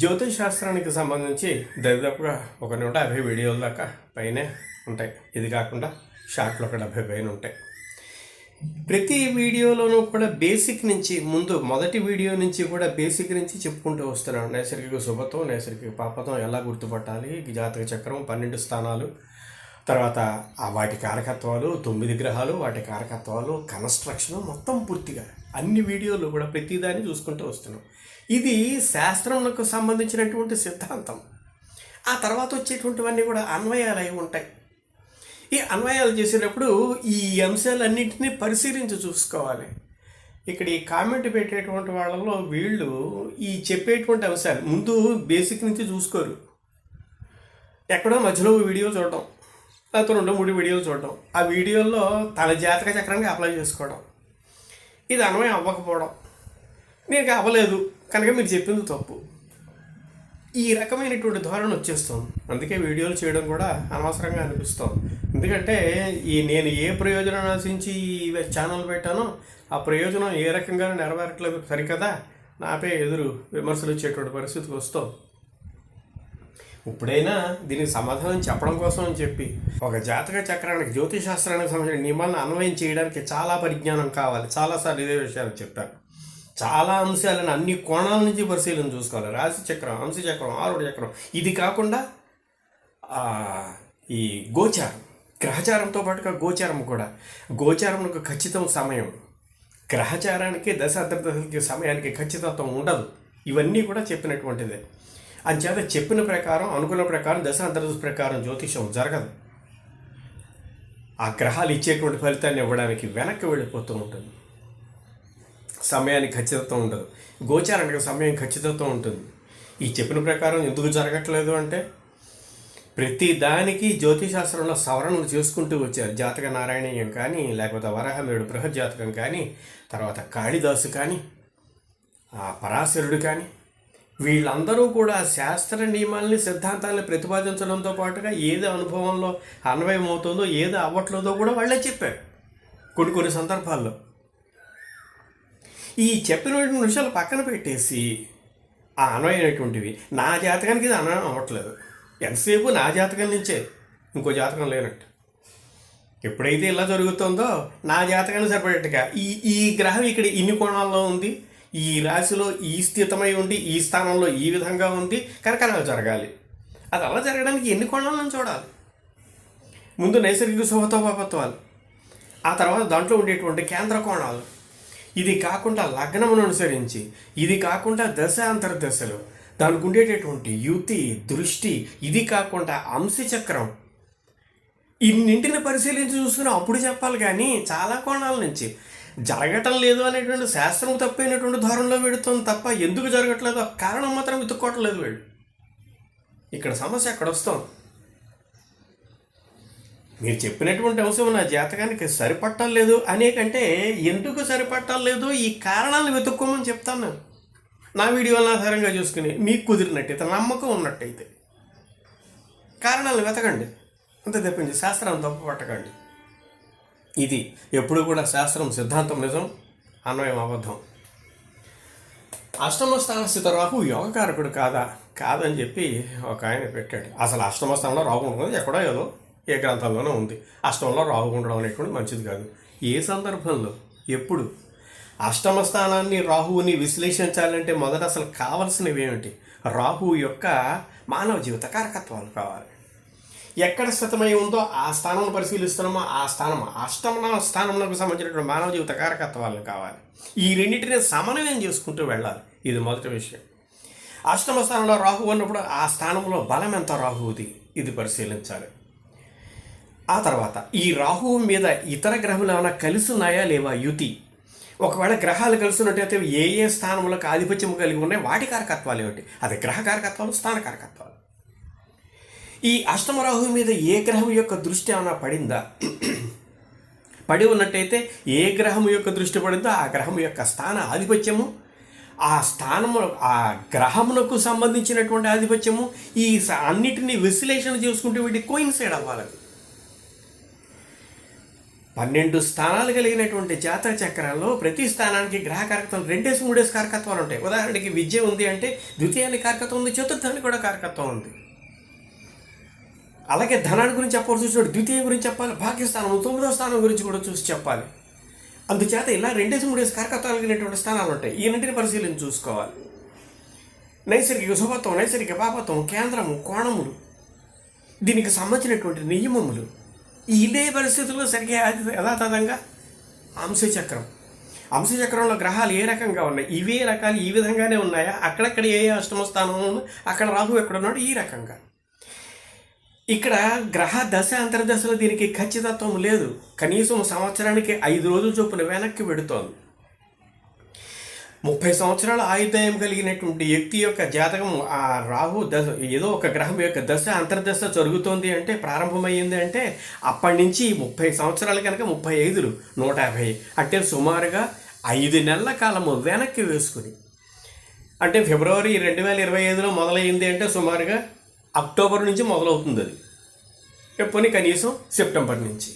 జ్యోతిష్ శాస్త్రానికి సంబంధించి దరిదాపుగా ఒక నూట యాభై వీడియోల దాకా పైనే ఉంటాయి. ఇది కాకుండా షార్ట్లు ఒక డెబ్భై పైన ఉంటాయి. ప్రతి వీడియోలోనూ కూడా బేసిక్ నుంచి ముందు మొదటి వీడియో నుంచి కూడా బేసిక్ నుంచి చెప్పుకుంటూ వస్తున్నాను. నైసర్గిక శుభత్వం నైసర్గిక పాపత్వం ఎలా గుర్తుపట్టాలి? జాతక చక్రం పన్నెండు స్థానాలు. తర్వాత వాటి కారకత్వాలు తొమ్మిది గ్రహాలు వాటి కారకత్వాలు కన్స్ట్రక్షన్ మొత్తం పూర్తిగా అన్ని వీడియోలు కూడా ప్రతిదాన్ని చూసుకుంటూ వస్తున్నాం. ఇది శాస్త్రములకు సంబంధించినటువంటి సిద్ధాంతం. ఆ తర్వాత వచ్చేటువంటివన్నీ కూడా అన్వయాలు అయి ఉంటాయి. ఈ అన్వయాలు చేసేటప్పుడు ఈ అంశాలన్నింటినీ పరిశీలించి చూసుకోవాలి. ఇక్కడ ఈ కామెంట్ పెట్టేటువంటి వాళ్ళలో వీళ్ళు ఈ చెప్పేటువంటి అంశాలు ముందు బేసిక్ నుంచి చూసుకోరు. ఎక్కడో మధ్యలో వీడియో చూడటం లేకపోతే రెండు మూడు వీడియోలు చూడటం ఆ వీడియోల్లో తన జాతక చక్రానికి అప్లై చేసుకోవడం. ఇది అన్వయం అవ్వకపోవడం. నీకు అవ్వలేదు. కనుక మీరు చెప్పింది తప్పు. ఈ రకమైనటువంటి ధోరణి వచ్చేస్తుంది. అందుకే వీడియోలు చేయడం కూడా అనవసరంగా అనిపిస్తుంది. ఎందుకంటే ఈ నేను ఏ ప్రయోజనం ఆశించి ఈ ఛానల్ పెట్టానో ఆ ప్రయోజనం ఏ రకంగా నెరవేరట్లేదు సరికదా? నాపే ఎదురు విమర్శలు వచ్చేటువంటి పరిస్థితికి వస్తాం ఇప్పుడైనా దీనికి సమాధానం చెప్పడం కోసం అని చెప్పి ఒక జాతక చక్రానికి జ్యోతిష్ శాస్త్రానికి సంబంధించిన నియమాలను అన్వయం చేయడానికి చాలా పరిజ్ఞానం కావాలి. చాలాసార్లు ఇదే విషయాలు చెప్పాను. చాలా అంశాలను అన్ని కోణాల నుంచి పరిశీలన చూసుకోవాలి. రాశి చక్రం అంశ చక్రం ఆరుడు చక్రం. ఇది కాకుండా ఈ గోచారం గ్రహచారంతో పాటుగా గోచారం కూడా. గోచారం ఒక ఖచ్చితం సమయం. గ్రహచారానికి దశాంతర్దశకి సమయానికి ఖచ్చితత్వం ఉండదు. ఇవన్నీ కూడా చెప్పినటువంటిదే. అంచేత చెప్పిన ప్రకారం అనుకున్న ప్రకారం దశాంతర్దశ ప్రకారం జ్యోతిషం జరగదు. ఆ గ్రహాలు ఇచ్చేటువంటి ఫలితాన్ని ఇవ్వడానికి వెనక్కి వెళ్ళిపోతూ ఉంటుంది. సమయానికి ఖచ్చితత్వం ఉండదు. గోచారానికి సమయం ఖచ్చితత్వం ఉంటుంది. ఈ చెప్పిన ప్రకారం ఎందుకు జరగట్లేదు అంటే ప్రతి దానికి జ్యోతిశాస్త్రంలో సవరణలు చేసుకుంటూ వచ్చారు. జాతక నారాయణీయం కానీ లేకపోతే వరాహమేడు బృహత్ జాతకం కానీ తర్వాత కాళిదాసు కానీ ఆ పరాశరుడు కానీ వీళ్ళందరూ కూడా శాస్త్ర నియమాల్ని సిద్ధాంతాలను ప్రతిపాదించడంతో పాటుగా ఏది అనుభవంలో అన్వయం అవుతుందో ఏది అవ్వట్లేదో కూడా వాళ్ళే చెప్పారు. కొన్ని కొన్ని సందర్భాల్లో. ఈ చెప్పిన రెండు నిమిషాలు పక్కన పెట్టేసి ఆ అన్వయమైనటువంటివి నా జాతకానికి ఇది అన్వయం అవ్వట్లేదు. ఎంతసేపు నా జాతకం నుంచే? ఇంకో జాతకం లేనట్టు. ఎప్పుడైతే ఇలా జరుగుతుందో నా జాతకాన్ని సరిపడేట్టుగా. ఈ ఈ గ్రహం ఇక్కడ ఇన్ని కోణాల్లో ఉంది? ఈ రాశిలో ఈ స్థితమై ఉండి ఈ స్థానంలో ఈ విధంగా ఉంది? కరకరాలు జరగాలి. అది అలా జరగడానికి ఎన్ని కోణాలను చూడాలి. ముందు నైసర్గిక శుభతోపత్వాలు ఆ తర్వాత దాంట్లో ఉండేటువంటి కేంద్ర కోణాలు. ఇది కాకుండా లగ్నమును అనుసరించి ఇది కాకుండా దశ అంతర్దశలు. దానికి ఉండేటటువంటి యుతి దృష్టి ఇది కాకుండా అంశచక్రం. ఇన్నింటిని పరిశీలించి చూసుకుని అప్పుడు చెప్పాలి కానీ చాలా కోణాల నుంచి. జరగటం లేదు అనేటువంటి శాస్త్రం తప్పైనటువంటి ధోరణిలో పెడుతుంది తప్ప ఎందుకు జరగట్లేదో కారణం మాత్రం వెతుక్కోవట్లేదు వీళ్ళు. ఇక్కడ సమస్య అక్కడ వస్తాం మీరు చెప్పినటువంటి అంశం నా జాతకానికి సరిపట్టలేదు అనే కంటే ఎందుకు సరిపట్టం లేదు? ఈ కారణాలను వెతుక్కోమని చెప్తాను. నా వీడియోలను ఆధారంగా చూసుకుని మీకు కుదిరినట్టయితే నమ్మకం ఉన్నట్టయితే కారణాలు వెతకండి. అంతే తప్పించి శాస్త్రం తప్పు పట్టకండి. ఇది ఎప్పుడు కూడా శాస్త్రం సిద్ధాంతం నిజం అన్వయం అబద్ధం. అష్టమ స్థానస్థిత రాహు యోగకారకుడు కాదా? కాదని చెప్పి ఒక ఆయన పెట్టాడు. అసలు అష్టమ స్థానంలో రాహు ఉంటుంది ఎక్కడో ఏదో ఏ గ్రంథంలోనూ ఉంది. అష్టంలో రాహు ఉండడం అనేటువంటి మంచిది కాదు. ఏ సందర్భంలో? ఎప్పుడు? అష్టమ స్థానాన్ని రాహువుని విశ్లేషించాలంటే మొదట అసలు కావలసినవి ఏమిటి? రాహువు యొక్క మానవ జీవిత కారకత్వాలు కావాలి. ఎక్కడ స్థితమై ఉందో ఆ స్థానం పరిశీలిస్తున్నామో ఆ స్థానం అష్టమ స్థానంలోకి సంబంధించినటువంటి మానవ జీవిత కారకత్వాలను కావాలి. ఈ రెండింటిని సమన్వయం చేసుకుంటూ వెళ్ళాలి. ఇది మొదటి విషయం. అష్టమ స్థానంలో రాహు ఉన్నప్పుడు ఆ స్థానంలో బలం ఎంత రాహువుది? ఇది పరిశీలించాలి. ఆ తర్వాత ఈ రాహువు మీద ఇతర గ్రహములు ఏమైనా కలుసున్నాయా లేవా యుతి? ఒకవేళ గ్రహాలు కలిసి ఏ ఏ స్థానములకు ఆధిపత్యం కలిగి ఉన్నాయి? వాటి కారకత్వాలు ఏమిటి? అది గ్రహ కారకత్వాలు స్థాన కారకత్వాలు. ఈ అష్టమరాహువు మీద ఏ గ్రహం యొక్క దృష్టి ఏమైనా పడిందా? పడి ఉన్నట్టయితే ఏ గ్రహం యొక్క దృష్టి పడిందో ఆ గ్రహం యొక్క స్థాన ఆధిపత్యము ఆ స్థానము ఆ గ్రహమునకు సంబంధించినటువంటి ఆధిపత్యము ఈ స- అన్నిటినీ విశ్లేషణ చేసుకుంటే వీటి కోయిన్సైడ్ అవ్వాలి. పన్నెండు స్థానాలు కలిగినటువంటి జాతక చక్రాల్లో ప్రతి స్థానానికి గ్రహ కారకత్వాలు రెండేసి మూడేసి కారకత్వాలు ఉంటాయి. ఉదాహరణకి విద్య ఉంది అంటే ద్వితీయానికి కారకత్వం ఉంది చతుర్థానికి కూడా కారకత్వం ఉంది. అలాగే ధనాన్ని గురించి చెప్పవలసి వచ్చినప్పుడు ద్వితీయ గురించి చెప్పాలి భాగ్యస్థానం తొమ్మిదో స్థానం గురించి కూడా చూసి చెప్పాలి. అందుచేత ఇలా రెండేసి మూడేసి కారకత్వాలు కలిగినటువంటి స్థానాలు ఉంటాయి. ఈ రెండింటిని పరిశీలన చూసుకోవాలి. నైసర్గిక శుభత్వం నైసర్గిక పాపత్వం కేంద్రము కోణములు దీనికి సంబంధించినటువంటి నియమములు ఇదే పరిస్థితుల్లో సరిగ్గా యథాతథంగా అంశచక్రం. అంశచక్రంలో గ్రహాలు ఏ రకంగా ఉన్నాయి? ఇవే రకాలు ఈ విధంగానే ఉన్నాయా? అక్కడక్కడ ఏ అష్టమ స్థానం ఉందో అక్కడ రాహు ఎక్కడున్నాడు? ఈ రకంగా. ఇక్కడ గ్రహ దశ అంతర్దశలో దీనికి ఖచ్చితత్వం లేదు. కనీసం సంవత్సరానికి ఐదు రోజుల చొప్పున వెనక్కి పెడుతోంది. ముప్పై సంవత్సరాల ఆయుర్దాయం కలిగినటువంటి వ్యక్తి యొక్క జాతకం ఆ రాహు దశ ఏదో ఒక గ్రహం యొక్క దశ అంతర్దశ జరుగుతోంది అంటే ప్రారంభమైంది అంటే అప్పటి నుంచి ముప్పై సంవత్సరాలు కనుక ముప్పై ఐదులు నూట యాభై. అంటే సుమారుగా ఐదు నెలల కాలము వెనక్కి వేసుకుని. అంటే ఫిబ్రవరి రెండు వేల ఇరవై ఐదులో మొదలైంది అంటే సుమారుగా అక్టోబర్ నుంచి మొదలవుతుంది అది. పోనీ కనీసం సెప్టెంబర్ నుంచి.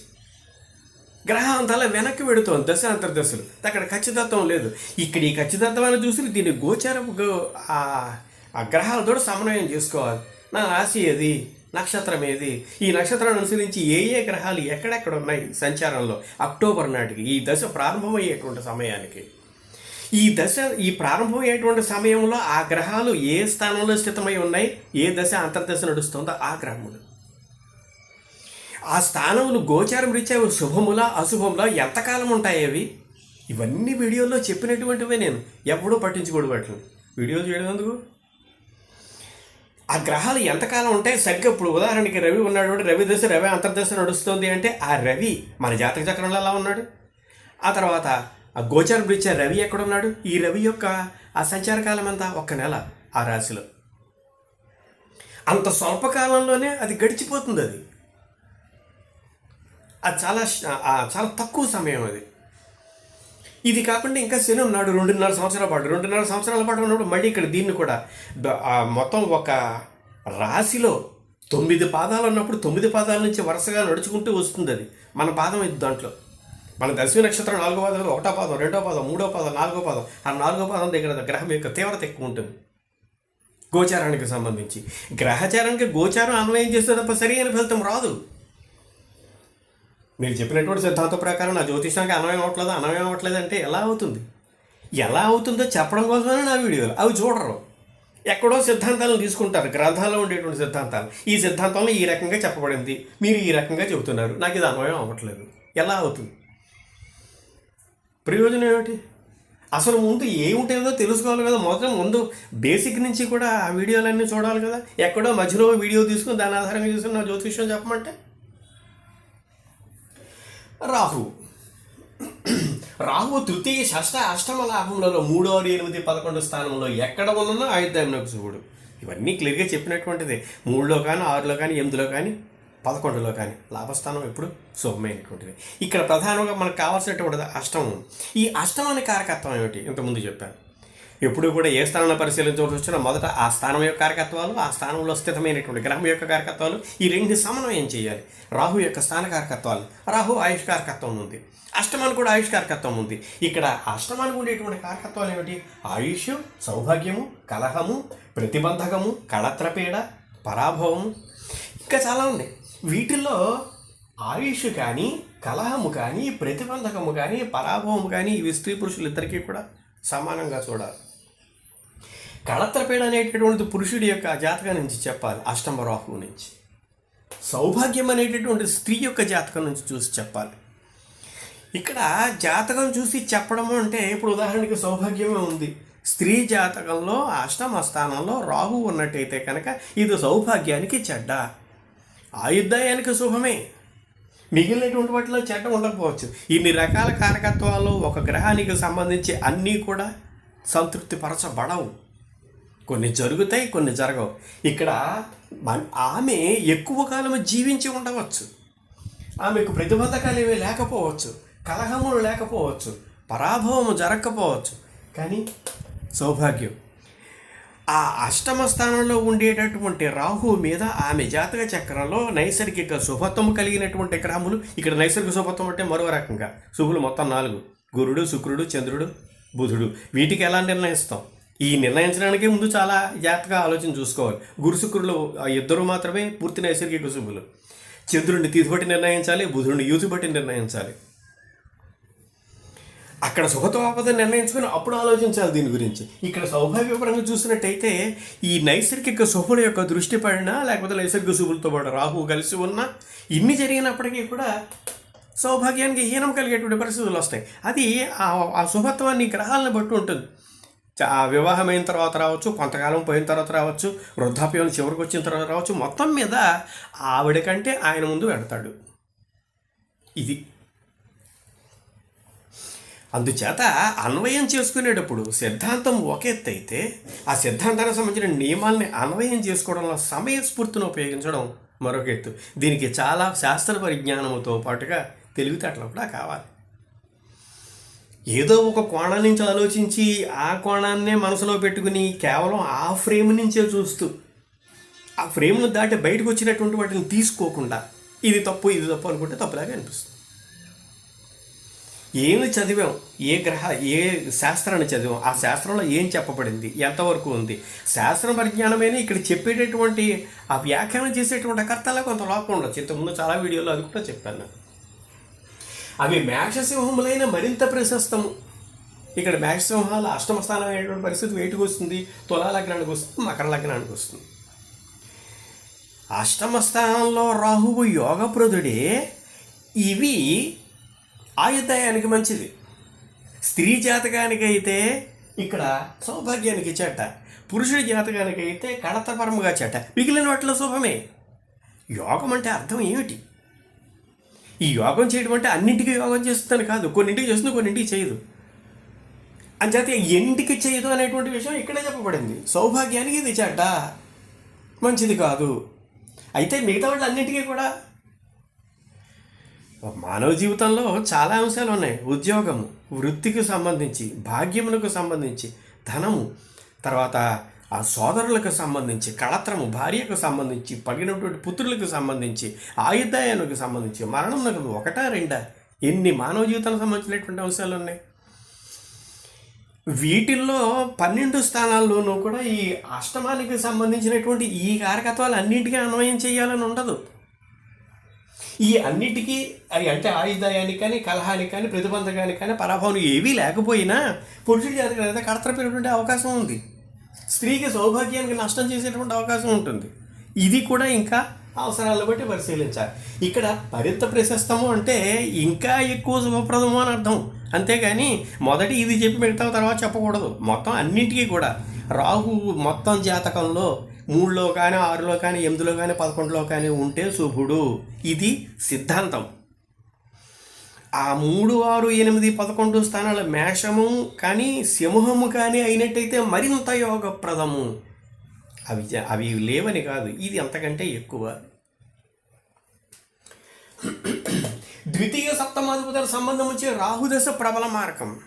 గ్రహాంతాల వెనక్కి వెడుతోంది దశ అంతర్దశలు అక్కడ ఖచ్చితత్వం లేదు. ఇక్కడ ఈ ఖచ్చితత్వాన్ని చూసి దీన్ని గోచార గో- ఆ ఆ గ్రహాలతో సమన్వయం చేసుకోవాలి. నా రాశి ఏది? నక్షత్రం ఏది? ఈ నక్షత్రాన్ని అనుసరించి ఏ ఏ గ్రహాలు ఎక్కడెక్కడ ఉన్నాయి సంచారంలో? అక్టోబర్ నాటికి ఈ దశ ప్రారంభమయ్యేటువంటి సమయానికి. ఈ దశ ఈ ప్రారంభమయ్యేటువంటి సమయంలో ఆ గ్రహాలు ఏ స్థానంలో స్థితమై ఉన్నాయి? ఏ దశ అంతర్దశ నడుస్తుందో ఆ గ్రహములు. ఆ స్థానములు గోచారం రీత్యా శుభములా అశుభములా ఎంతకాలం ఉంటాయి అవి? ఇవన్నీ వీడియోల్లో చెప్పినటువంటివే నేను. ఎప్పుడూ పట్టించుకోడు వాటిని. వీడియోలు చేయడం ఎందుకు? ఆ గ్రహాలు ఎంతకాలం ఉంటాయి? సరిగ్గా ఇప్పుడు ఉదాహరణకి రవి ఉన్నాడు రవి దశ రవి అంతర్దశ నడుస్తుంది అంటే ఆ రవి మన జాతక చక్రంలో ఎలా ఉన్నాడు? ఆ తర్వాత ఆ గోచారం రీత్యా రవి ఎక్కడ ఉన్నాడు ఈ రవి యొక్క ఆ సంచార కాలం ఎంత? ఒక్క నెల ఆ రాశిలో. అంత స్వల్పకాలంలోనే అది గడిచిపోతుంది అది. అది చాలా చాలా తక్కువ సమయం అది. ఇది కాకుండా ఇంకా శని ఉన్నాడు రెండున్నర సంవత్సరాల పాటు. రెండున్నర సంవత్సరాల పాటు ఉన్నప్పుడు మళ్ళీ ఇక్కడ దీన్ని కూడా మొత్తం ఒక రాశిలో తొమ్మిది పాదాలు ఉన్నప్పుడు తొమ్మిది పాదాల నుంచి వరుసగా నడుచుకుంటూ వస్తుంది అది. మన పాదం ఇది దాంట్లో. మన దశమి నక్షత్రం నాలుగో పాదం ఒకటో పాదం రెండో పాదం మూడో పాదం నాలుగో పాదం. ఆ నాలుగో పాదం దగ్గర గ్రహం యొక్క తీవ్రత ఎక్కువ ఉంటుంది. గోచారానికి సంబంధించి. గ్రహచారానికి గోచారం అన్వయం చేస్తే తప్ప సరి అయిన ఫలితం రాదు. మీరు చెప్పినటువంటి సిద్ధాంతం ప్రకారం నా జ్యోతిషానికి అనవయం అవ్వట్లేదు అన్వయం అవ్వట్లేదు అంటే ఎలా అవుతుంది? ఎలా అవుతుందో చెప్పడం కోసమే నా వీడియోలు? అవి చూడరు. ఎక్కడో సిద్ధాంతాలను తీసుకుంటారు గ్రంథాల్లో ఉండేటువంటి సిద్ధాంతాలు. ఈ సిద్ధాంతంలో ఈ రకంగా చెప్పబడింది. మీరు ఈ రకంగా చెబుతున్నారు. నాకు ఇది అన్వయం అవ్వట్లేదు. ఎలా అవుతుంది? ప్రయోజనం ఏమిటి? అసలు ముందు ఏముంటుందో తెలుసుకోవాలి కదా. మొదట ముందు బేసిక్ నుంచి కూడా ఆ వీడియోలన్నీ చూడాలి కదా. ఎక్కడో మధ్యలో వీడియో తీసుకుని దాని ఆధారంగా చూసుకుని నా జ్యోతిష్యం చెప్పమంటే? రాహు. రాహు తృతీయ షష్ట అష్టమ లాభంలో మూడో ఎనిమిది పదకొండు స్థానంలో ఎక్కడ ఉన్నా ఆయుధాయం శివుడు. ఇవన్నీ క్లియర్గా చెప్పినటువంటిది. మూడులో కానీ ఆరులో కానీ ఎనిమిదిలో కానీ పదకొండులో కానీ. లాభస్థానం ఎప్పుడు శుభమైనటువంటిది. ఇక్కడ ప్రధానంగా మనకు కావాల్సినటువంటిది అష్టమం. ఈ అష్టమాని కారకత్వం ఏమిటి? ఇంతకుముందు చెప్పాను. ఎప్పుడు కూడా ఏ స్థానంలో పరిశీలించవలసి వచ్చినా మొదట ఆ స్థానం యొక్క కారకత్వాలు ఆ స్థానంలో స్థితమైనటువంటి గ్రహం యొక్క కారకత్వాలు ఈ రెండు సమన్వయం చేయాలి. రాహు యొక్క స్థాన కారకత్వాలు రాహు ఆయుష్ కారకత్వం ఉంది. అష్టమానికి కూడా ఆయుష్ కారకత్వం ఉంది. ఇక్కడ అష్టమానికి ఉండేటువంటి కారకత్వాలు ఏమిటి? ఆయుష్ సౌభాగ్యము కలహము ప్రతిబంధకము కళత్రపీడ పరాభవము. ఇంకా చాలా ఉన్నాయి. వీటిల్లో ఆయుష్ కానీ కలహము కానీ ప్రతిబంధకము కానీ పరాభవము కానీ ఇవి స్త్రీ పురుషులు ఇద్దరికీ కూడా సమానంగా చూడాలి. కళత్రపేడ అనేటటువంటి పురుషుడి యొక్క జాతకం నుంచి చెప్పాలి అష్టమ రాహువు నుంచి. సౌభాగ్యం అనేటటువంటి స్త్రీ యొక్క జాతకం నుంచి చూసి చెప్పాలి. ఇక్కడ జాతకం చూసి చెప్పడము అంటే ఇప్పుడు ఉదాహరణకి సౌభాగ్యమే ఉంది. స్త్రీ జాతకంలో అష్టమ స్థానంలో రాహు ఉన్నట్టయితే కనుక ఇది సౌభాగ్యానికి చెడ్డ. ఆయుర్దాయానికి శుభమే. మిగిలినటువంటి వాటిలో చెడ్డ ఉండకపోవచ్చు. ఇన్ని రకాల కారకత్వాలు ఒక గ్రహానికి సంబంధించి అన్నీ కూడా సంతృప్తిపరచబడవు. కొన్ని జరుగుతాయి కొన్ని జరగవు. ఇక్కడ ఆమె ఎక్కువ కాలం జీవించి ఉండవచ్చు. ఆమెకు ప్రతిబంధకాలు ఏమీ లేకపోవచ్చు కలహములు లేకపోవచ్చు పరాభవము జరగకపోవచ్చు. కానీ సౌభాగ్యం ఆ అష్టమ స్థానంలో ఉండేటటువంటి రాహు మీద ఆమె జాతక చక్రంలో నైసర్గిక శుభత్వం కలిగినటువంటి గ్రహములు. ఇక్కడ నైసర్గిక శుభత్వం అంటే మరో రకంగా శుభులు మొత్తం నాలుగు. గురుడు శుక్రుడు చంద్రుడు బుధుడు. వీటికి ఎలా నిర్ణయిస్తాం? ఈ నిర్ణయించడానికి ముందు చాలా జాగ్రత్తగా ఆలోచన చూసుకోవాలి. గురు శుక్రులు ఆ ఇద్దరు మాత్రమే పూర్తి నైసర్గిక శుభులు చంద్రుడిని తిథి బట్టి నిర్ణయించాలి బుధుడిని యూతి బట్టి నిర్ణయించాలి. అక్కడ సుఖతోపద నిర్ణయించుకొని అప్పుడు ఆలోచించాలి దీని గురించి. ఇక్కడ సౌభాగ్యపరంగా చూసినట్టయితే ఈ నైసర్గిక శుభుల యొక్క దృష్టి పడినా లేకపోతే నైసర్గిక శుభులతో పాటు రాహు కలిసి ఉన్నా ఇన్ని జరిగినప్పటికీ కూడా సౌభాగ్యానికి హీనం కలిగేటువంటి పరిస్థితులు వస్తాయి. అది ఆ- ఆ శుభత్వాన్ని గ్రహాలను బట్టి ఉంటుంది. వివాహమైన తర్వాత రావచ్చు కొంతకాలం పోయిన తర్వాత రావచ్చు వృద్ధాప్యం చివరికి వచ్చిన తర్వాత రావచ్చు మొత్తం మీద ఆవిడ కంటే ఆయన ముందు పెడతాడు. ఇది. అందుచేత అన్వయం చేసుకునేటప్పుడు సిద్ధాంతం ఒక ఎత్తు అయితే ఆ సిద్ధాంతానికి సంబంధించిన నియమాల్ని అన్వయం చేసుకోవడంలో సమయస్ఫూర్తిని ఉపయోగించడం మరొక ఎత్తు. దీనికి చాలా శాస్త్ర పరిజ్ఞానంతో పాటుగా తెలివితేటలు కూడా కావాలి. ఏదో ఒక కోణం నుంచి ఆలోచించి ఆ కోణాన్నే మనసులో పెట్టుకుని కేవలం ఆ ఫ్రేమ్ నుంచే చూస్తూ ఆ ఫ్రేమ్ను దాటి బయటకు వచ్చినటువంటి వాటిని తీసుకోకుండా ఇది తప్పు ఇది తప్పు అనుకుంటే తప్పులాగా అనిపిస్తుంది. ఏమి చదివాం? ఏ గ్రహ ఏ శాస్త్రాన్ని చదివాం? ఆ శాస్త్రంలో ఏం చెప్పబడింది? ఎంతవరకు ఉంది? శాస్త్ర పరిజ్ఞానమైన ఇక్కడ చెప్పేటటువంటి ఆ వ్యాఖ్యానం చేసేటువంటి కర్తలో కొంత లోపం ఉండొచ్చు. ఇంతకుముందు చాలా వీడియోలో అది కూడా చెప్పాను. నేను. అవి మేషసింహములైన మరింత ప్రశస్తము. ఇక్కడ మేషసింహాలు అష్టమ స్థానం అనేటువంటి పరిస్థితి వేటికి వస్తుంది? తులా లగ్నానికి వస్తుంది మకర లగ్నానికి వస్తుంది. అష్టమ స్థానంలో రాహువు యోగప్రదుడే ఇవి ఆయుధాయానికి మంచిది. స్త్రీ జాతకానికి అయితే ఇక్కడ సౌభాగ్యానికి చెట్ట పురుషుడి జాతకానికి అయితే కడతపరముగా చెట్ట మిగిలిన వాటిలో శుభమే. యోగం అంటే అర్థం ఏమిటి? ఈ యోగం చేయడం అంటే అన్నింటికి యోగం చేస్తుందని కాదు. కొన్నింటికి చేస్తుంది కొన్నింటికి చేయదు. అంచేత ఎంటికి చేయదు అనేటువంటి విషయం ఇక్కడే చెప్పబడింది. సౌభాగ్యానికి ఇది చెడ్డ మంచిది కాదు. అయితే మిగతా వాళ్ళు అన్నింటికీ కూడా మానవ జీవితంలో చాలా అంశాలు ఉన్నాయి. ఉద్యోగము వృత్తికి సంబంధించి భాగ్యములకు సంబంధించి ధనము తర్వాత ఆ సోదరులకు సంబంధించి కళత్రము భార్యకు సంబంధించి పడినటువంటి పుత్రులకు సంబంధించి ఆయుధాయానికి సంబంధించి మరణంకు ఒకటా రెండా? ఎన్ని మానవ జీవితానికి సంబంధించినటువంటి అంశాలు ఉన్నాయి? వీటిల్లో పన్నెండు స్థానాల్లోనూ కూడా ఈ అష్టమానికి సంబంధించినటువంటి ఈ కారకత్వాలు అన్నింటికీ అన్వయం చేయాలని ఉండదు. ఈ అన్నిటికీ అవి అంటే ఆయుధాయానికి కానీ కలహానికి కానీ ప్రతిబంధకానికి కానీ పరాభవం ఏవీ లేకపోయినా పురుషుడి జాతకం అయితే కడతరపోయినటువంటి అవకాశం ఉంది. స్త్రీకి సౌభాగ్యానికి నష్టం చేసేటువంటి అవకాశం ఉంటుంది. ఇది కూడా ఇంకా అవసరాలు బట్టి పరిశీలించాలి. ఇక్కడ మరింత ప్రశస్తము అంటే ఇంకా ఎక్కువ శుభప్రదము అని అర్థం. అంతేగాని మొదటి ఇది చెప్పి మిగతా తర్వాత చెప్పకూడదు. మొత్తం అన్నింటికీ కూడా రాహు మొత్తం జాతకంలో మూడులో కానీ ఆరులో కానీ ఎనిమిదిలో కానీ పదకొండులో కానీ ఉంటే శుభుడు. ఇది సిద్ధాంతం. ఆ మూడు ఆరు ఎనిమిది పదకొండు స్థానాల మేషము కానీ సింహము కానీ అయినట్టయితే మరింత యోగప్రదము. అవి అవి లేవని కాదు. ఇది అంతకంటే ఎక్కువ. ద్వితీయ సప్తమాధిపతుల సంబంధం వచ్చే రాహుదశ ప్రబల మార్గం.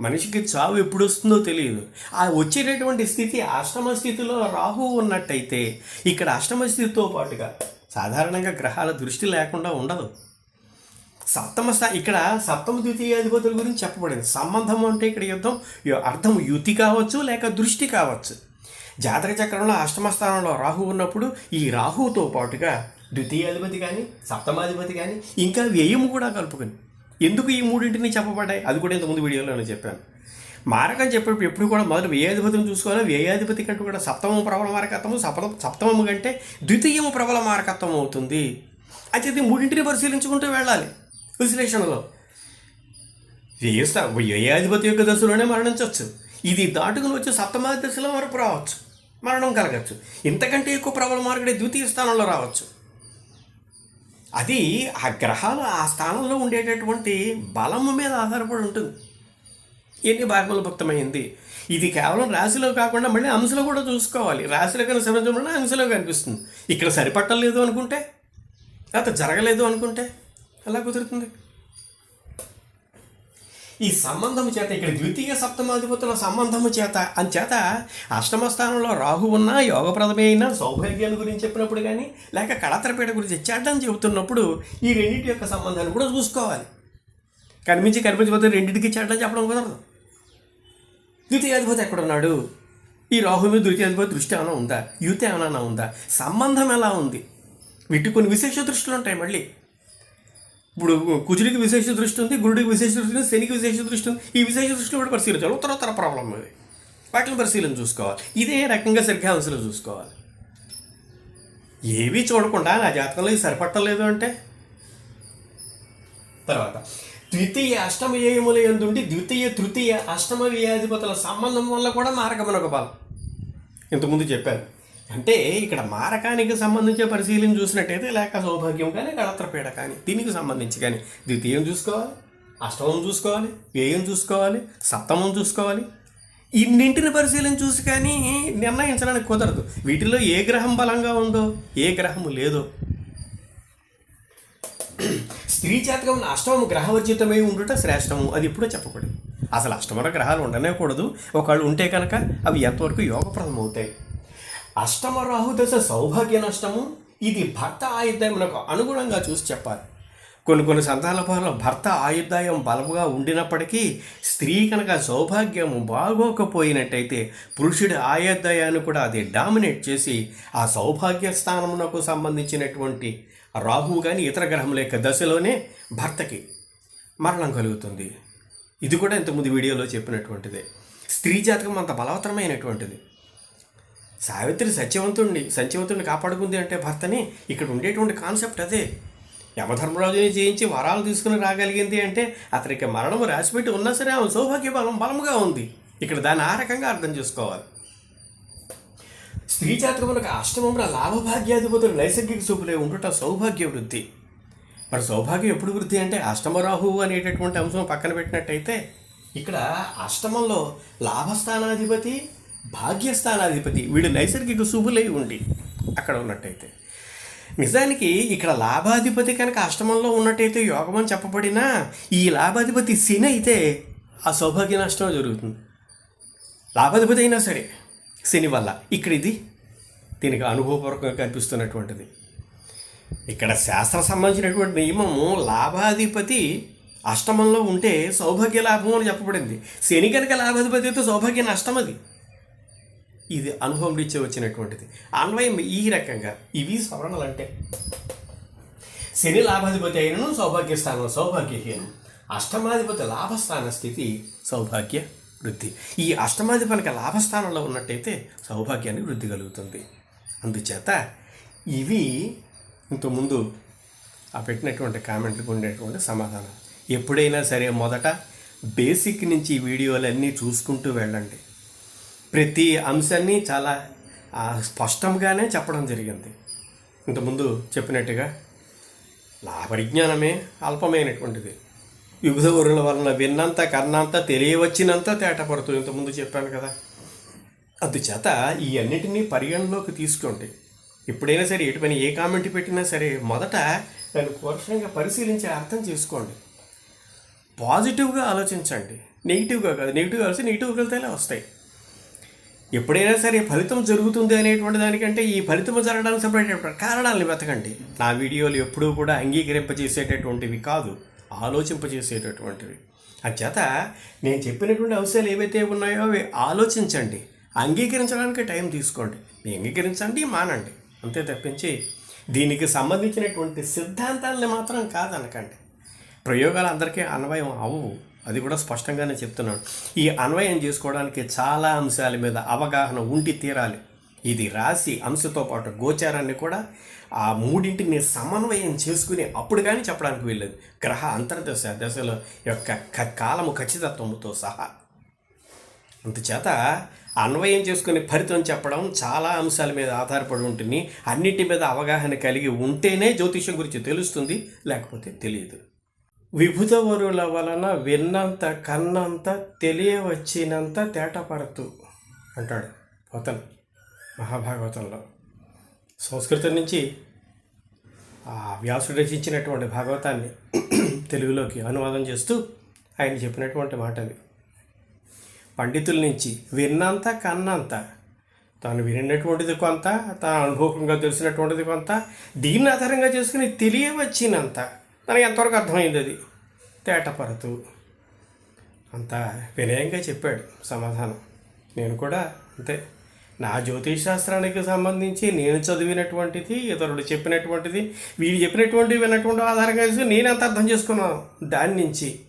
మనిషికి చావు ఎప్పుడు వస్తుందో తెలియదు. ఆ వచ్చేటటువంటి స్థితి అష్టమ స్థితిలో రాహు ఉన్నట్టయితే ఇక్కడ అష్టమ స్థితితో పాటుగా సాధారణంగా గ్రహాల దృష్టి లేకుండా ఉండదు. సప్తమ స్థా ఇక్కడ సప్తమ ద్వితీయాధిపతుల గురించి చెప్పబడింది. సంబంధం అంటే ఇక్కడ యుద్ధం అర్థం యుతి కావచ్చు లేక దృష్టి కావచ్చు. జాతక చక్రంలో అష్టమ స్థానంలో రాహు ఉన్నప్పుడు ఈ రాహుతో పాటుగా ద్వితీయాధిపతి కానీ సప్తమాధిపతి కానీ ఇంకా వ్యయము కూడా కలుపుకొని ఎందుకు ఈ మూడింటిని చెప్పబడ్డాయి? అది కూడా ఇంతకుముందు వీడియోలో నేను చెప్పాను. మారకం చెప్పేటప్పుడు ఎప్పుడు కూడా మొదటి వ్యయాధిపతిని చూసుకోవాలి. వ్యయాధిపతి కంటే కూడా సప్తమ ప్రబల మారకత్వము సప్త సప్తమము కంటే ద్వితీయము ప్రబల మారకత్వం అవుతుంది. అయితే ఇది మూడింటిని పరిశీలించుకుంటూ వెళ్ళాలి. విశ్లేషణలో. ఏ ఏ అధిపతి యొక్క దశలోనే మరణించవచ్చు ఇది దాటుకుని వచ్చి సప్తమాది దశలో వరకు రావచ్చు. మరణం కలగచ్చు. ఇంతకంటే ఎక్కువ ప్రబల మార్గడే ద్వితీయ స్థానంలో రావచ్చు. అది ఆ గ్రహాలు ఆ స్థానంలో ఉండేటటువంటి బలము మీద ఆధారపడి ఉంటుంది. ఎన్ని భాగములు భక్తమైంది. ఇది కేవలం రాశిలో కాకుండా మళ్ళీ అంశలో కూడా చూసుకోవాలి. రాశిలో కానీ సమాజంలో అంశలో కనిపిస్తుంది. ఇక్కడ సరిపట్టలేదు అనుకుంటే లేకపోతే జరగలేదు అనుకుంటే ఎలా కుదురుతుంది? ఈ సంబంధము చేత ఇక్కడ ద్వితీయ సప్తమాధిపతుల సంబంధము చేత అంచేత అష్టమ స్థానంలో రాహు ఉన్న యోగప్రదమే అయినా సౌభాగ్యాల గురించి చెప్పినప్పుడు కానీ లేక కళాతరపేట గురించి చేద్దాం చెబుతున్నప్పుడు ఈ రెండింటి యొక్క సంబంధాన్ని కూడా చూసుకోవాలి. కనిపించి కనిపించకపోతే రెండింటికి చేద్దాం చెప్పడం కుదరదు. ద్వితీయాధిపతి ఎక్కడున్నాడు? ఈ రాహు మీద ద్వితీయాధిపతి దృష్టి ఏమైనా ఉందా? యుత ఏమైనా ఉందా? సంబంధం ఎలా ఉంది? వీటి కొన్ని విశేష దృష్టిలు ఉంటాయి మళ్ళీ. ఇప్పుడు కుజుడికి విశేష దృష్టి ఉంది గురుడికి విశేష దృష్టి ఉంది శనికి విశేష దృష్టి ఉంది. ఈ విశేష దృష్టిలో కూడా పరిశీలించాలి? ఉత్తరోత్తర ప్రాబ్లం అది వాటిని పరిశీలన చూసుకోవాలి. ఇదే రకంగా సరిగ్గా చూసుకోవాలి. ఏవి చూడకుండా నా జాతకంలో ఇది సరిపట్టలేదు అంటే? తర్వాత ద్వితీయ అష్టమ వ్యయముల ఎందుండి ద్వితీయ తృతీయ అష్టమ వ్యాధిపతుల సంబంధం వల్ల కూడా మారకమనొక బలం ఇంతకుముందు చెప్పాను. అంటే ఇక్కడ మారకానికి సంబంధించిన పరిశీలన చూసినట్టయితే లేక సౌభాగ్యం కానీ గళత్రపీడ కానీ దీనికి సంబంధించి కానీ ద్వితీయం చూసుకోవాలి అష్టమం చూసుకోవాలి వ్యయం చూసుకోవాలి సప్తమం చూసుకోవాలి. ఇన్నింటిని పరిశీలన చూసి కానీ నిర్ణయించడానికి కుదరదు. వీటిలో ఏ గ్రహం బలంగా ఉందో ఏ గ్రహము లేదో. స్త్రీ జాతకం అష్టమం గ్రహవర్జితమై ఉండుట శ్రేష్టము. అది ఎప్పుడో చెప్పకూడదు అసలు అష్టమర గ్రహాలు ఉండనే కూడదు. ఒకళ్ళు ఉంటే కనుక అవి ఎంతవరకు యోగప్రదం అవుతాయి అష్టమ రాహు దశ సౌభాగ్య నష్టము. ఇది భర్త ఆయుర్దాయమునకు అనుగుణంగా చూసి చెప్పాలి. కొన్ని కొన్ని సందర్భాల్లో భర్త ఆయుర్దాయం బలముగా ఉండినప్పటికీ స్త్రీ కనుక సౌభాగ్యము బాగోకపోయినట్టయితే పురుషుడి ఆయుర్దాయాన్ని కూడా అది డామినేట్ చేసి ఆ సౌభాగ్య స్థానమునకు సంబంధించినటువంటి రాహువు కానీ ఇతర గ్రహముల యొక్క దశలోనే భర్తకి మరణం కలుగుతుంది. ఇది కూడా ఇంతకుముందు వీడియోలో చెప్పినటువంటిదే. స్త్రీ జాతకం అంత బలవతరమైనటువంటిది సావిత్రి సత్యవంతుణ్ణి సత్యవంతుణ్ణి కాపాడుకుంది అంటే భర్తని ఇక్కడ ఉండేటువంటి కాన్సెప్ట్ అదే. యమధర్మరాజుని జయించి వరాలు తీసుకుని రాగలిగింది అంటే అతనికి మరణం రాసిపెట్టి ఉన్నా సరే ఆమె సౌభాగ్య బలం బలముగా ఉంది. ఇక్కడ దాన్ని ఆ రకంగా అర్థం చేసుకోవాలి. స్త్రీ జాతకములకు అష్టమమున లాభభాగ్యాధిపతులు నైసర్గిక చూపులే ఉండుట సౌభాగ్య వృద్ధి. మరి సౌభాగ్యం ఎప్పుడు వృద్ధి అంటే అష్టమరాహు అనేటటువంటి అంశం పక్కన పెట్టినట్టయితే ఇక్కడ అష్టమంలో లాభస్థానాధిపతి భాగ్యస్థానాధిపతి. వీడు నైసర్గిక శుభులై ఉండి అక్కడ ఉన్నట్టయితే. నిజానికి ఇక్కడ లాభాధిపతి కనుక అష్టమంలో ఉన్నట్టయితే యోగం అని చెప్పబడినా ఈ లాభాధిపతి శని అయితే ఆ సౌభాగ్య నష్టం జరుగుతుంది. లాభాధిపతి అయినా సరే శని వల్ల ఇక్కడ ఇది దీనికి అనుభవపూర్వకంగా కనిపిస్తున్నటువంటిది. ఇక్కడ శాస్త్ర సంబంధించినటువంటి నియమము లాభాధిపతి అష్టమంలో ఉంటే సౌభాగ్య లాభం అని చెప్పబడింది. శని కనుక లాభాధిపతి అయితే సౌభాగ్య నష్టం అది. ఇది అనుభవం నుంచి వచ్చినటువంటిది. అన్వయం ఈ రకంగా. ఇవి సవరణలు అంటే శని లాభాధిపతి అయినను సౌభాగ్యస్థానం సౌభాగ్యహీనం. అష్టమాధిపతి లాభస్థాన స్థితి సౌభాగ్య వృద్ధి. ఈ అష్టమాధిపతి లాభస్థానంలో ఉన్నట్టయితే సౌభాగ్యానికి వృద్ధి కలుగుతుంది. అందుచేత ఇవి ఇంతకుముందు ఆ పెట్టినటువంటి కామెంట్లకు ఉండేటువంటి సమాధానం. ఎప్పుడైనా సరే మొదట బేసిక్ నుంచి వీడియోలన్నీ చూసుకుంటూ వెళ్ళండి. ప్రతి అంశాన్ని చాలా స్పష్టంగానే చెప్పడం జరిగింది. ఇంతకుముందు చెప్పినట్టుగా నా పరిజ్ఞానమే అల్పమైనటువంటిది. వివిధ ఊరుల వలన విన్నంత కన్నంత తెలియవచ్చినంత తేటపడుతూ ఇంతకుముందు చెప్పాను కదా. అందుచేత ఈ అన్నిటినీ పరిగణలోకి తీసుకోండి. ఎప్పుడైనా సరే ఎటు పని ఏ కామెంట్ పెట్టినా సరే మొదట దాన్ని కూర్చంగా పరిశీలించి అర్థం చేసుకోండి. పాజిటివ్గా ఆలోచించండి. నెగిటివ్గా కాదు నెగిటివ్గా కలిసి నెగిటివ్ కలితేనే వస్తాయి? ఎప్పుడైనా సరే ఫలితం జరుగుతుంది అనేటువంటి దానికంటే ఈ ఫలితం జరగడానికి సపరేట్ కారణాలను వెతకండి. నా వీడియోలు ఎప్పుడూ కూడా అంగీకరింపజేసేటటువంటివి కాదు ఆలోచింపజేసేటటువంటివి. అంచేత నేను చెప్పినటువంటి అంశాలు ఏవైతే ఉన్నాయో అవి ఆలోచించండి. అంగీకరించడానికి టైం తీసుకోండి. మీ అంగీకరించండి మానండి. అంతే తప్పించి దీనికి సంబంధించినటువంటి సిద్ధాంతాలని మాత్రం కాదనకండి. ప్రయోగాలు అందరికీ అన్వయం అవ్వవు అది కూడా స్పష్టంగానే చెప్తున్నాను ఈ అన్వయం చేసుకోవడానికి చాలా అంశాల మీద అవగాహన ఉండి తీరాలి. ఇది రాసి అంశతో పాటు గోచారాన్ని కూడా ఆ మూడింటిని సమన్వయం చేసుకుని అప్పుడు కానీ చెప్పడానికి వీల్లేదు. గ్రహ అంతర్దశ దశల యొక్క క- కాలము ఖచ్చితత్వంతో సహా. అందుచేత అన్వయం చేసుకుని ఫలితం చెప్పడం చాలా అంశాల మీద ఆధారపడి ఉంటుంది. అన్నిటి మీద అవగాహన కలిగి ఉంటేనే జ్యోతిష్యం గురించి తెలుస్తుంది లేకపోతే తెలియదు. విభుత వరుల వలన విన్నంత కన్నంత తెలియవచ్చినంత తేటపడతూ అంటాడు పోతన్ మహాభాగవతంలో. సంస్కృతం నుంచి ఆ వ్యాసుడు రచించినటువంటి భాగవతాన్ని తెలుగులోకి అనువాదం చేస్తూ ఆయన చెప్పినటువంటి మాట అది పండితుల నుంచి విన్నంత కన్నంత తాను వినినటువంటిది కొంత తాను అనుభవంగా తెలిసినటువంటిది కొంత దీన్ని ఆధారంగా చేసుకుని తెలియవచ్చినంత తనకి ఎంతవరకు అర్థమైంది అది? తేటపరతు. అంత వినయంగా చెప్పాడు. సమాధానం. నేను కూడా అంతే. నా జ్యోతిష్ శాస్త్రానికి సంబంధించి నేను చదివినటువంటిది ఇతరులు చెప్పినటువంటిది వీడు చెప్పినటువంటి విన్నటువంటి ఆధారంగా చేసుకుని నేను ఎంత అర్థం చేసుకున్నాను? దాని నుంచి.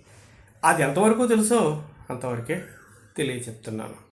అది ఎంతవరకు తెలుసో అంతవరకే తెలియచెప్తున్నాను.